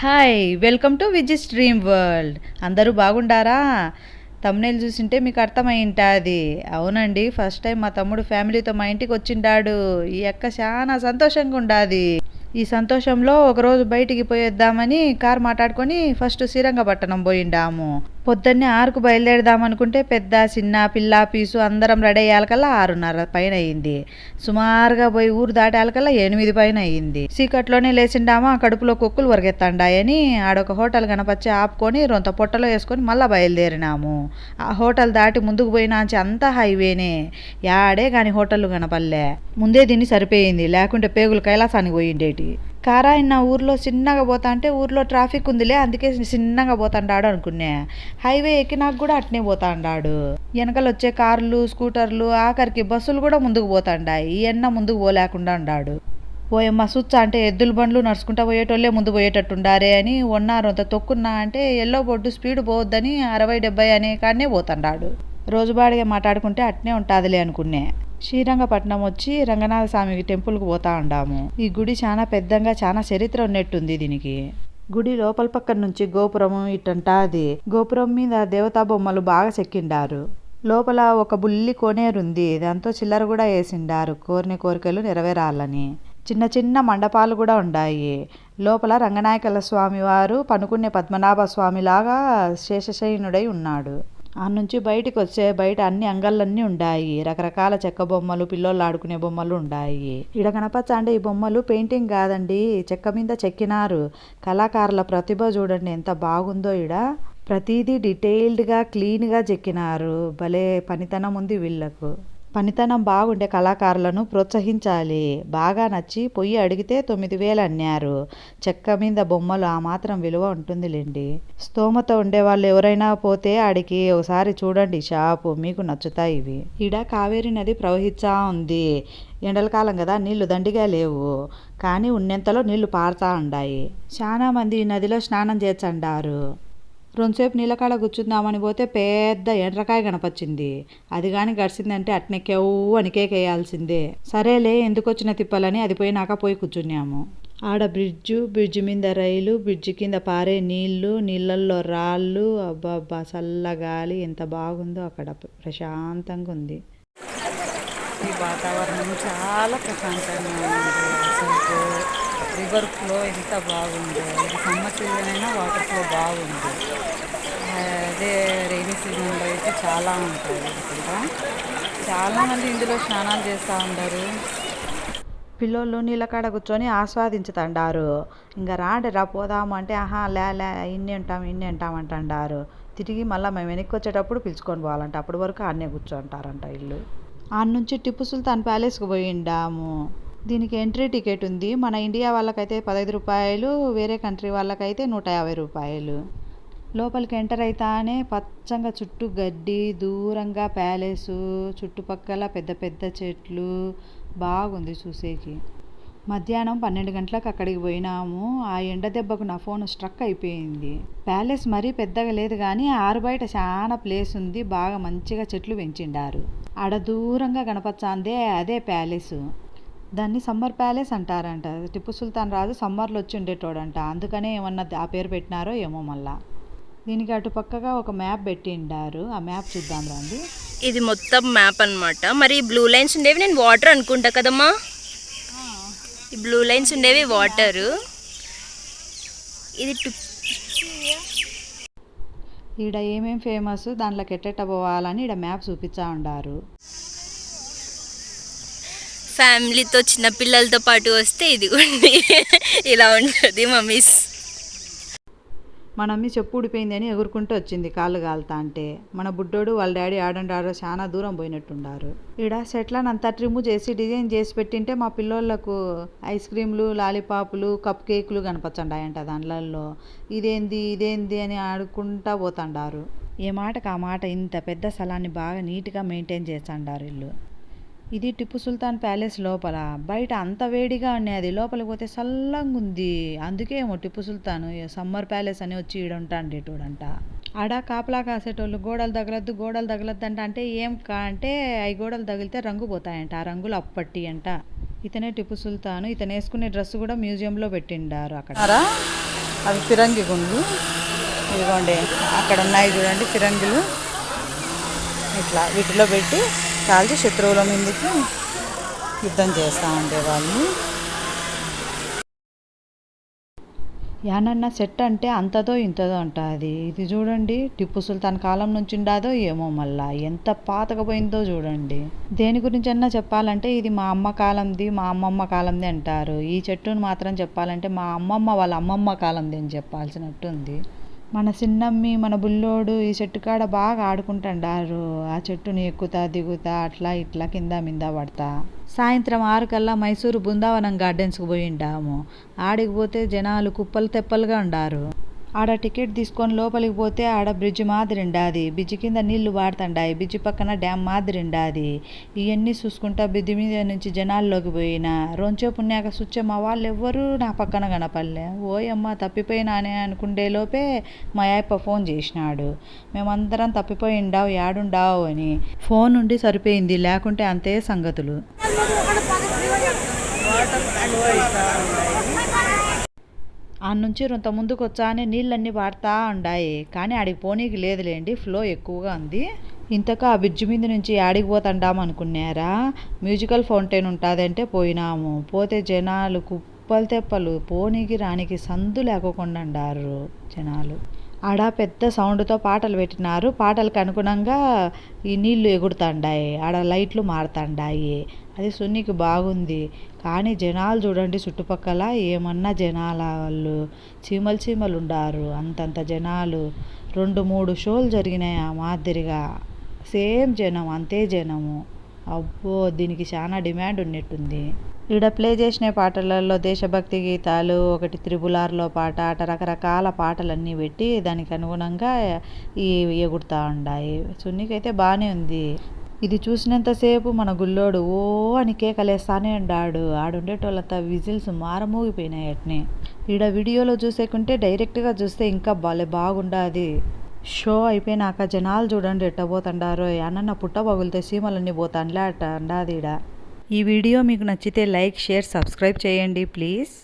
Hi welcome to Vijis dream world అందరూ బాగుండారా? Thumbnail చూసింటే మీకు అర్థమై ఉంటుంది అవునండి ఫస్ట్ టైం మా తమ్ముడు ఫ్యామిలీతో మా ఇంటికి వచ్చిండాడు. ఈ అక్క చాలా సంతోషంగా ఉండాది. ఈ సంతోషంలో ఒకరోజు బయటికి పోయేద్దామని కార్ మాట్లాడుకొని ఫస్ట్ శ్రీరంగపట్టణం పోయిండాము. పొద్దున్నే ఆరుకు బయలుదేరదామనుకుంటే పెద్ద చిన్న పిల్ల పీసు అందరం రెడీ అయ్యాలకల్లా ఆరున్నర పైన అయింది సుమారుగా పోయి ఊరు దాటాలకల్లా ఎనిమిది పైన అయింది చీకట్లోనే లేచిండామా కడుపులో కుక్కులు వరకెత్తండాయని ఆడొక హోటల్ కనపచ్చి ఆపుకొని రొంత పొట్టలో వేసుకొని మళ్ళా బయలుదేరినాము. ఆ హోటల్ దాటి ముందుకు పోయినాంచి అంతా హైవేనే యాడే కాని హోటల్ కనపల్లే ముందే దీన్ని సరిపోయింది లేకుంటే పేగులు కైలాసానికి పోయిండేటి. కారాయన్న ఊర్లో చిన్నగా పోతా అంటే ఊర్లో ట్రాఫిక్ ఉందిలే అందుకే చిన్నగా పోతాండాడు అనుకునే హైవే ఎక్కినాక కూడా అట్నే పోతాండాడు. వెనకలు వచ్చే కార్లు స్కూటర్లు ఆఖరికి బస్సులు కూడా ముందుకు పోతాండాయి. ఈ ఎన్న ముందుకు పోలేకుండా ఉండాడు. పోయమ్మ సుచ్చ అంటే ఎద్దుల బండ్లు నడుచుకుంటా పోయేటోళ్ళే ముందు పోయేటట్టుండారే అని ఉన్నారు అంత తొక్కున్నా అంటే ఎల్లో బొడ్డు స్పీడ్ పోవద్దని అరవై డెబ్బై అనే కాడనే పోతాండాడు. రోజుబాడిగా మాట్లాడుకుంటే అట్నే ఉంటుందిలే అనుకునే శ్రీరంగపట్నం వచ్చి రంగనాథ స్వామి టెంపుల్కి పోతా ఉండాము. ఈ గుడి చాలా పెద్దంగా చాలా చరిత్ర ఉన్నట్టుంది దీనికి. గుడి లోపల పక్కన నుంచి గోపురం అది. గోపురం మీద దేవతా బొమ్మలు బాగా చెక్కిండారు. లోపల ఒక బుల్లి కోనేరుంది దాంతో చిల్లర కూడా వేసిండారు. కోరిన కోరికలు నెరవేరాలని. చిన్న చిన్న మండపాలు కూడా ఉన్నాయి లోపల రంగనాయకల స్వామి వారు పనుకునే పద్మనాభ స్వామి లాగా శేషశయనుడై ఉన్నాడు. ఆ నుంచి బయటికి వచ్చే బయట అన్ని అంగళ్ళన్నీ ఉన్నాయి రకరకాల చెక్క బొమ్మలు పిల్లోళ్ళు ఆడుకునే బొమ్మలు ఉన్నాయి ఇడ కనపచ్చ అంటే ఈ బొమ్మలు పెయింటింగ్ కాదండి. చెక్క మీద చెక్కినారు. కళాకారుల ప్రతిభ చూడండి ఎంత బాగుందో ఇడ ప్రతిదీ డీటెయిల్డ్గా క్లీన్గా చెక్కినారు. భలే పనితనం ఉంది వీళ్ళకు. పనితనం బాగుండే కళాకారులను ప్రోత్సహించాలి. బాగా నచ్చి పొయ్యి అడిగితే తొమ్మిది వేలు అన్నారు. చెక్క మీద బొమ్మలు ఆ మాత్రం విలువ ఉంటుందిలేండి. స్తోమత ఉండే వాళ్ళు ఎవరైనా పోతే ఆడికి ఒకసారి చూడండి షాపు మీకు నచ్చుతాయి ఇవి. ఈడ కావేరి నది ప్రవహిస్తా ఉంది. ఎండల కాలం కదా నీళ్ళు దండిగా లేవు. కానీ ఉన్నంతలో నీళ్ళు పారుతా ఉండాయి. చాలా మంది ఈ నదిలో స్నానం చేర్చండారు రెండుసేపు నీళ్ళకాడ కూర్చుందామని పోతే పెద్ద ఎండ్రకాయ కనపచ్చింది అది కానీ గడిచిందంటే అట్నే కెవ్వు అని కేకేయాల్సిందే సరేలే ఎందుకు వచ్చిన తిప్పలని అది పోయినాక పోయి కూర్చున్నాము. ఆడ బ్రిడ్జు బ్రిడ్జి మీద రైలు బ్రిడ్జి కింద పారే నీళ్ళు నీళ్ళల్లో రాళ్ళు. అబ్బబ్బా చల్ల గాలి ఎంత బాగుందో అక్కడ ప్రశాంతంగా ఉంది ఈ వాతావరణం చాలా ప్రశాంతంగా ఉంది. అసలు రివర్ ఫ్లో ఎంత బాగుందో ఇది సమ్మర్ సీజన్ అయినా వాటర్ ఫ్లో బాగుంది. సీజన్లో అయితే చాలా ఉంటాయి ఇక్కడ చాలామంది ఇందులో స్నానాలు చేస్తూ ఉంటారు. పిల్లోళ్ళు నీళ్ళ కాడ కూర్చొని ఆస్వాదించుతండారు. ఇంకా రాండి రా పోదాము అంటే ఆహా లే లే ఇన్ని ఉంటాం ఇన్ని ఉంటాం అంటారు తిరిగి మళ్ళీ మేము వెనక్కి వచ్చేటప్పుడు పిలుచుకొని పోవాలంట. అప్పటి వరకు ఆడనే కూర్చుంటారంట ఇల్లు. ఆడ నుంచి టిప్పు సుల్తాన్ ప్యాలెస్కి పోయిండాము. దీనికి ఎంట్రీ టికెట్ ఉంది. మన ఇండియా వాళ్ళకైతే పదహైదు రూపాయలు వేరే కంట్రీ వాళ్ళకైతే నూట యాభై రూపాయలు. లోపలికి ఎంటర్ అవుతానే పచ్చంగా చుట్టూ గడ్డి దూరంగా ప్యాలెసు చుట్టుపక్కల పెద్ద పెద్ద చెట్లు. బాగుంది చూసేకి. మధ్యాహ్నం పన్నెండు గంటలకు అక్కడికి పోయినాము. ఆ ఎండ దెబ్బకు నా ఫోన్ స్ట్రక్ అయిపోయింది. ప్యాలెస్ మరీ పెద్దగా లేదు కానీ ఆరు బయట చాలా ప్లేస్ ఉంది. బాగా మంచిగా చెట్లు పెంచిండారు. ఆడ దూరంగా కనపచ్చాందే అదే ప్యాలెస్. దాన్ని సమ్మర్ ప్యాలెస్ అంటారంట. టిప్పు సుల్తాన్ రాజు సమ్మర్లో వచ్చి ఉండేటోడంట. అందుకనే ఏమన్నా ఆ పేరు పెట్టినారో ఏమో మళ్ళా. దీనికి అటు పక్కగా ఒక మ్యాప్ పెట్టిండారు. ఆ మ్యాప్ చూద్దాం రండి. ఇది మొత్తం మ్యాప్ అన్నమాట. మరి బ్లూ లైన్స్ ఉండేవి నేను వాటర్ అనుకుంటా కదమ్మా? ఈ బ్లూ లైన్స్ ఉండేవి వాటర్. ఇది ఈడ ఏమేం ఫేమస్ దాంట్లోకి ఎట్టెట్ట పోవాలని ఈడ మ్యాప్ చూపించా ఉండారు. ఫ్యామిలీతో చిన్న పిల్లలతో పాటు వస్తే ఇది ఉంది ఇలా ఉంటుంది మమ్మీస్ మన మమ్మీ చెప్పు ఊడిపోయిందని ఎగురుకుంటూ వచ్చింది కాళ్ళు కాలుతా అంటే. మన బుడ్డోడు వాళ్ళ డాడీ ఆడండారో చాలా దూరం పోయినట్టుండారు. ఈడ సెట్లను అంతా ట్రిమ్ చేసి డిజైన్ చేసి పెట్టింటే మా పిల్లోళ్ళకు ఐస్ క్రీమ్లు లాలీపాపులు కప్ కేకులు కనపచ్చండాయంట దాంట్లలో ఇదేంది ఇదేంది అని ఆడుకుంటా పోతాండారు. ఏ మాటకు ఆ మాట ఇంత పెద్ద స్థలాన్ని బాగా నీట్గా మెయింటైన్ చేస్తాండారు ఇల్లు. ఇది టిప్పు సుల్తాన్ ప్యాలెస్ లోపల. బయట అంత వేడిగా ఉన్నది లోపలికి పోతే చల్లంగా ఉంది. అందుకే ఏమో టిప్పు సుల్తాన్ సమ్మర్ ప్యాలెస్ అని వచ్చి ఈడ ఉంటాండేటోడంట ఆడ కాపలా కాసేటోళ్ళు గోడలు తగలద్దు గోడలు తగలద్దు అంట అంటే ఏం కా అంటే అవి గోడలు తగిలితే రంగు పోతాయంట. ఆ రంగులు అప్పట్టి అంట. ఇతనే టిప్పు సుల్తాన్. ఇతను వేసుకునే డ్రెస్ కూడా మ్యూజియంలో పెట్టిండారు అక్కడ. అవి ఫిరంగి గుండ్లు. ఇదిగోండి అక్కడ ఉన్నాయి చూడండి ఫిరంగులు. ఇట్లా వీటిలో పెట్టి కాల్చి శత్రువుల మీదకి యుద్ధం చేస్తూ ఉండేవాళ్ళు. యానన్న సెట్ అంటే అంతదో ఇంతదో ఉంటుంది ఇది చూడండి టిప్పు సుల్తాన్ కాలం నుంచి ఉండాదో ఏమో మళ్ళా. ఎంత పాతకపోయిందో చూడండి. దేని గురించి అన్నా చెప్పాలంటే ఇది మా అమ్మ కాలంది మా అమ్మమ్మ కాలంది అంటారు. ఈ చెట్టును మాత్రం చెప్పాలంటే మా అమ్మమ్మ వాళ్ళ అమ్మమ్మ కాలంది అని చెప్పాల్సినట్టు ఉంది మన సిన్నమ్మి మన బుల్లోడు ఈ చెట్టు కాడ బాగా ఆడుకుంటుండారు ఆ చెట్టుని ఎక్కుతా దిగుతా అట్లా ఇట్లా కింద మింద పడతా. సాయంత్రం ఆరు కల్లా మైసూరు బృందావనం గార్డెన్స్కి పోయిండాము. ఆడికి పోతే జనాలు కుప్పలు తెప్పలుగా ఉండారు. ఆడ టికెట్ తీసుకొని లోపలికి పోతే ఆడ బ్రిడ్జ్ మాదిరి ఉండాది. బ్రిడ్జ్ కింద నీళ్ళు వాడుతుండాయి. బ్రిడ్జ్ పక్కన డ్యామ్ మాదిరి ఉండాది. ఇవన్నీ చూసుకుంటా బ్రిడ్జ్ మీద నుంచి జనాల్లోకి పోయిన. రొంచో పుణ్యాక సుచ్చే మా వాళ్ళు ఎవ్వరూ నా పక్కన కనపడలే. ఓయమ్మ తప్పిపోయినానే అనుకుండే లోపే మా అయ్యప్ప ఫోన్ చేసినాడు. మేమందరం తప్పిపోయి ఉండావు యాడుండావు అని. ఫోన్ ఉండి సరిపోయింది. లేకుంటే అంతే సంగతులు. నుంచి రొంత ముందుకు వచ్చానే నీళ్ళన్నీ పాడుతూ ఉండాయి. కానీ ఆడికి పోనీకి లేదులేండి ఫ్లో ఎక్కువగా ఉంది. ఇంతకా ఆ బ్రిడ్జ్ మీద నుంచి ఆడికి పోతండాం అనుకున్నారా? మ్యూజికల్ ఫౌంటైన్ ఉంటుందంటే పోయినాము. పోతే జనాలు కుప్పలు తెప్పలు పోనీకి రానికి సందు లేకోకుండా ఉండారు జనాలు. ఆడ పెద్ద సౌండ్తో పాటలు పెట్టినారు. పాటలకు అనుగుణంగా ఈ నీళ్ళు ఎగురుతాండాయి ఆడ లైట్లు మారుతాండాయి. అది సున్నికి బాగుంది. కానీ జనాలు చూడండి చుట్టుపక్కల ఏమన్నా జనాల వాళ్ళు చీమలు చీమలు ఉండారు. అంతంత జనాలు రెండు మూడు షోలు జరిగినాయి ఆ మాదిరిగా. సేమ్ జనం అంతే జనము. అబ్బో దీనికి చాలా డిమాండ్ ఉన్నట్టుంది. ఈడ ప్లే చేసిన పాటలలో దేశభక్తి గీతాలు ఒకటి త్రిబులార్లో పాట అట రకరకాల పాటలన్నీ పెట్టి దానికి అనుగుణంగా ఈ ఎగురుతూ ఉండాయి. సున్నికైతే బాగానే ఉంది. ఇది చూసినంతసేపు మన గుల్లోడు ఓ అని కేకలేస్తానే ఉండాడు. ఆడుండేటోళ్ళంతా విజిల్స్ మారమూగిపోయినాయి అట్నే. ఈడ వీడియోలో చూసేకుంటే డైరెక్ట్గా చూస్తే ఇంకా భలే బాగుండాది. షో అయిపోయినాక జనాలు చూడండి ఎట్టబోతుండారో అన్న పుట్ట పగులితే సీమలన్నీ పోతాండ్లే అట్ట అండాది ఈడ ఈ వీడియో మీకు నచ్చితే లైక్ షేర్ సబ్స్క్రైబ్ చేయండి ప్లీజ్.